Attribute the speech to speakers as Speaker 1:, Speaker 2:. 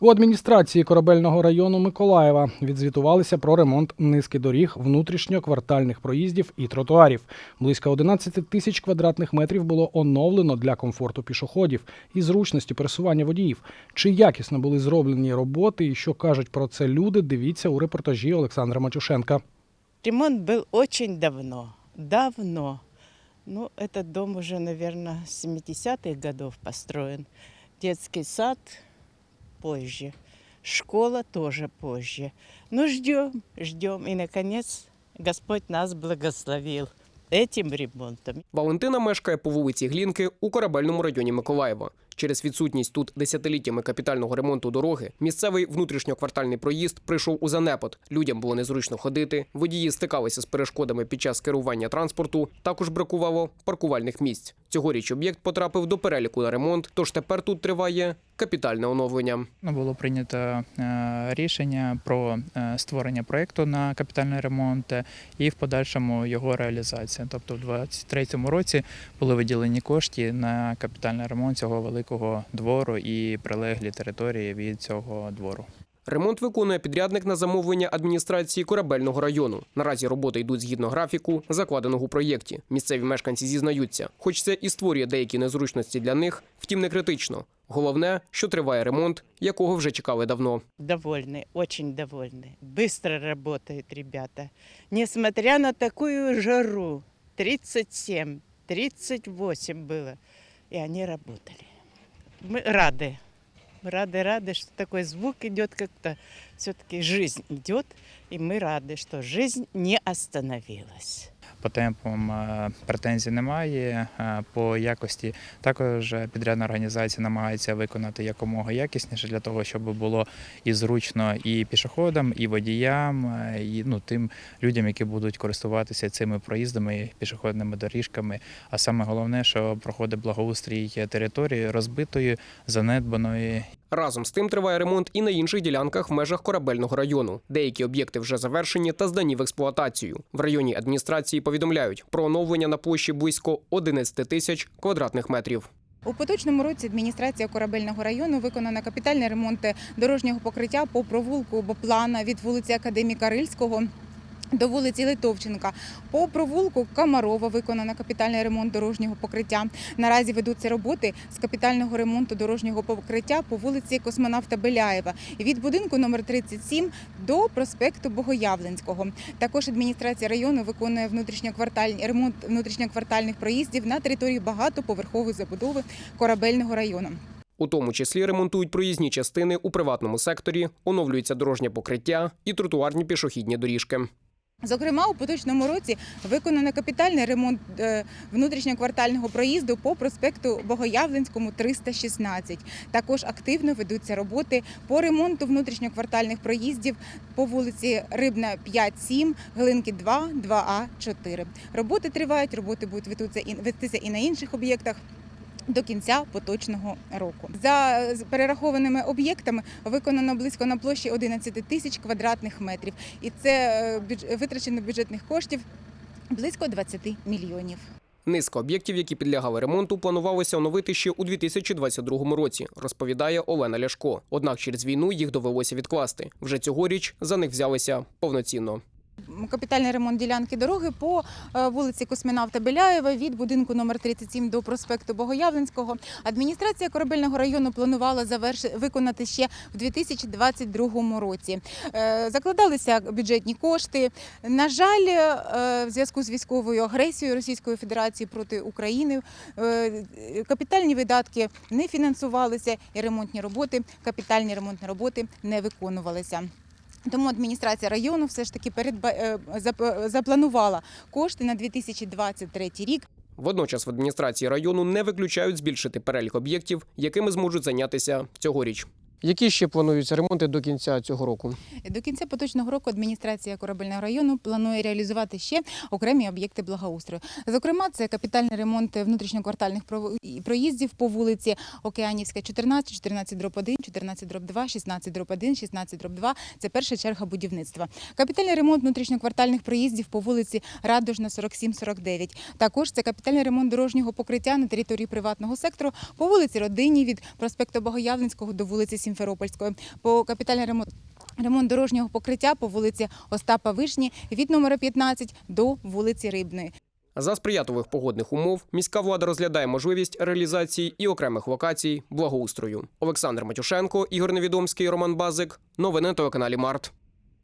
Speaker 1: У адміністрації корабельного району Миколаєва відзвітувалися про ремонт низки доріг, внутрішньоквартальних проїздів і тротуарів. Близько 11 тисяч квадратних метрів було оновлено для комфорту пішоходів і зручності пересування водіїв. Чи якісно були зроблені роботи і що кажуть про це люди? Дивіться у репортажі Олександра Матюшенка.
Speaker 2: Ремонт был очень давно, давно. Ну, этот дом уже, наверное, с 70-х годов построен. Детский сад позже. Школа тоже позже. Ну, ждем, ждем. И, наконец, Господь нас благословил этим ремонтом.
Speaker 3: Валентина мешкає по вулиці Глінки у корабельному районі Миколаєва. Через відсутність тут десятиліттями капітального ремонту дороги місцевий внутрішньоквартальний проїзд прийшов у занепад. Людям було незручно ходити, водії стикалися з перешкодами під час керування транспорту. Також бракувало паркувальних місць. Цьогоріч об'єкт потрапив до переліку на ремонт, тож тепер тут триває капітальне оновлення.
Speaker 4: Ну, Було прийнято е, рішення про е, створення проєкту на капітальний ремонт е, і в подальшому його реалізація. Тобто, в 2023 році були виділені кошти на капітальний ремонт цього великого двору і прилеглі території від цього двору.
Speaker 3: Ремонт виконує підрядник на замовлення адміністрації корабельного району. Наразі роботи йдуть згідно графіку, закладеного у проєкті. Місцеві мешканці зізнаються, хоч це і створює деякі незручності для них, втім не критично. Головне, що триває ремонт, якого вже чекали давно.
Speaker 2: Довольны, очень довольны. Быстро работают ребята. Несмотря на такую жару, 37, 38 было, и они работали. Мы рады. Рады, рады, что такой звук идет как-то. Все-таки жизнь идет, и мы рады, что жизнь не остановилась.
Speaker 4: По темпам е, претензій немає. е, По якості також підрядна організація намагається виконати якомога якісніше для того, щоб було і зручно і пішоходам, і водіям, е, і ну тим людям, які будуть користуватися цими проїздами, пішохідними доріжками. А саме головне, що проходить благоустрій території розбитої, занедбаної
Speaker 3: Разом з тим триває ремонт і на інших ділянках в межах корабельного району. Деякі об'єкти вже завершені та здані в експлуатацію. В районі адміністрації повідомляють про оновлення на площі близько 11 тисяч квадратних метрів.
Speaker 5: У поточному році адміністрація корабельного району виконана капітальний ремонт дорожнього покриття по провулку Боплана від вулиці Академіка Рильського. До вулиці Литовченка по провулку Камарова виконано капітальний ремонт дорожнього покриття. Наразі ведуться роботи з капітального ремонту дорожнього покриття по вулиці Космонавта Беляєва від будинку номер 37 до проспекту Богоявленського. Також адміністрація району виконує внутрішньоквартальний ремонт внутрішньоквартальних проїздів на території багатоповерхової забудови корабельного району.
Speaker 3: У тому числі ремонтують проїзні частини у приватному секторі, оновлюється дорожнє покриття і тротуарні пішохідні доріжки.
Speaker 5: Зокрема, у поточному році виконано капітальний ремонт е, внутрішньоквартального проїзду по проспекту Богоявленському 316. Також активно ведуться роботи по ремонту внутрішньоквартальних проїздів по вулиці Рибна 5-7, Глинки 2, 2А 4. Роботи тривають, роботи будуть вестися і на інших об'єктах. До кінця поточного року за перерахованими об'єктами виконано близько на площі 11 тисяч квадратних метрів, і це е, витрачено бюджетних коштів близько 20 мільйонів.
Speaker 3: Низка об'єктів, які підлягали ремонту, планувалося оновити ще у 2022 році, розповідає Олена Ляшко. Однак через війну їх довелося відкласти. Вже цьогоріч за них взялися повноцінно.
Speaker 5: Капітальний ремонт ділянки дороги по е, вулиці Космонавта Беляєва від будинку номер 37 до проспекту Богоявленського. Адміністрація корабельного району планувала заверши... виконати ще в 2022 році. Е, Закладалися бюджетні кошти. На жаль, е, в зв'язку з військовою агресією Російської Федерації проти України капітальні видатки не фінансувалися і ремонтні роботи, капітальні ремонтні роботи не виконувалися. Тому адміністрація району все ж таки передба... е, зап- запланувала кошти на 2023 рік.
Speaker 3: Водночас в адміністрації району не виключають збільшити перелік об'єктів, якими зможуть зайнятися цьогоріч. Які ще плануються ремонти до кінця цього року?
Speaker 5: До кінця поточного року адміністрація корабельного району планує реалізувати ще окремі об'єкти благоустрою. Зокрема, це капітальний ремонт внутрішньоквартальних проїздів по вулиці Океанівська, 14, 14 дроб 1, 14 дроб 2, 16 дроб 1, 16 дроб 2. Це перша черга будівництва. Капітальний ремонт внутрішньоквартальних проїздів по вулиці Радужна, 47-49. Також це капітальний ремонт дорожнього покриття на території приватного сектору по вулиці Родині від проспекту Богоявленського до вулиці Сімферопольської, по капітальний ремонт. Ремонт дорожнього покриття по вулиці Остапа Вишні від номера 15 до вулиці Рибної.
Speaker 3: За сприятливих погодних умов міська влада розглядає можливість реалізації і окремих локацій благоустрою. Олександр Матюшенко, Ігор Невідомський, Роман Базик. Новини на телеканалі Март.